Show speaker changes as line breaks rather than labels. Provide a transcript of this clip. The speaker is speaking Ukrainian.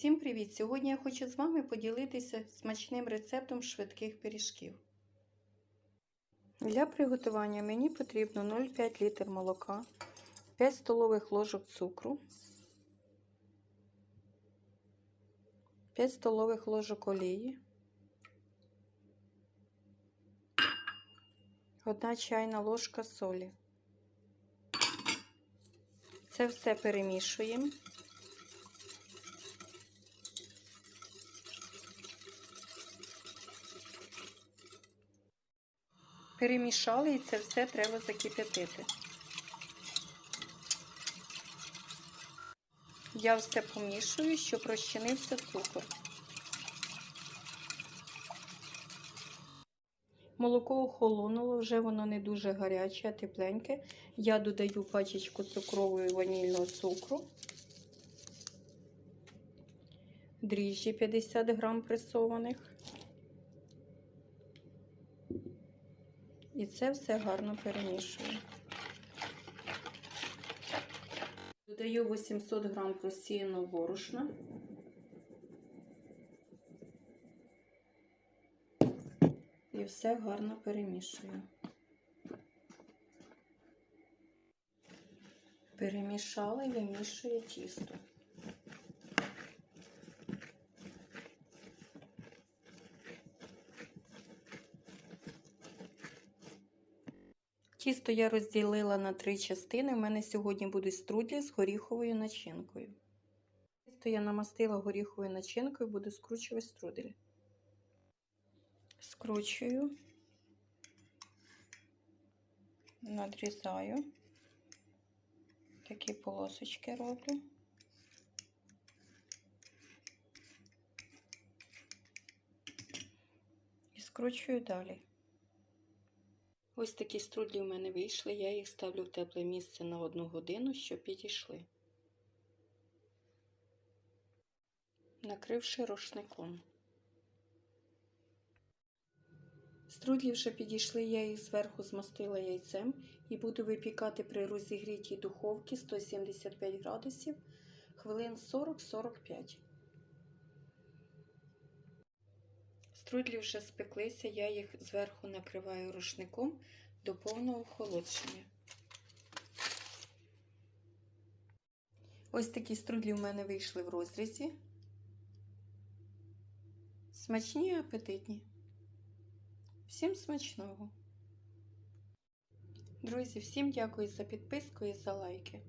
всім привіт! Сьогодні я хочу з вами поділитися смачним рецептом швидких пиріжків. Для приготування мені потрібно 0,5 літр молока, 5 столових ложок цукру, 5 столових ложок олії, 1 чайна ложка солі. Це все перемішуємо. Перемішали і це все треба закип'ятити. Я все помішую, щоб розчинився цукор. Молоко охолонуло, вже воно не дуже гаряче, а тепленьке. Я додаю пачечку цукрового і ванільного цукру, дріжджі 50 грам пресованих. І це все гарно перемішую. Додаю 800 грам просіяного борошна. І все гарно перемішую. Перемішала і вимішую тісто. Тісто я розділила на три частини. У мене сьогодні будуть струдлі з горіховою начинкою. Тісто я намастила горіховою начинкою, буду скручувати струделі. Скручую, надрізаю, такі полосочки роблю. І скручую далі. Ось такі струдлі в мене вийшли, я їх ставлю в тепле місце на одну годину, щоб підійшли, накривши рушником. Струдлі вже підійшли, я їх зверху змастила яйцем і буду випікати при розігрітій духовці 175 градусів хвилин 40-45. Струдлі вже спеклися, я їх зверху накриваю рушником до повного охолодження. Ось такі струдлі в мене вийшли в розрізі. Смачні і апетитні. Всім смачного! Друзі, всім дякую за підписку і за лайки.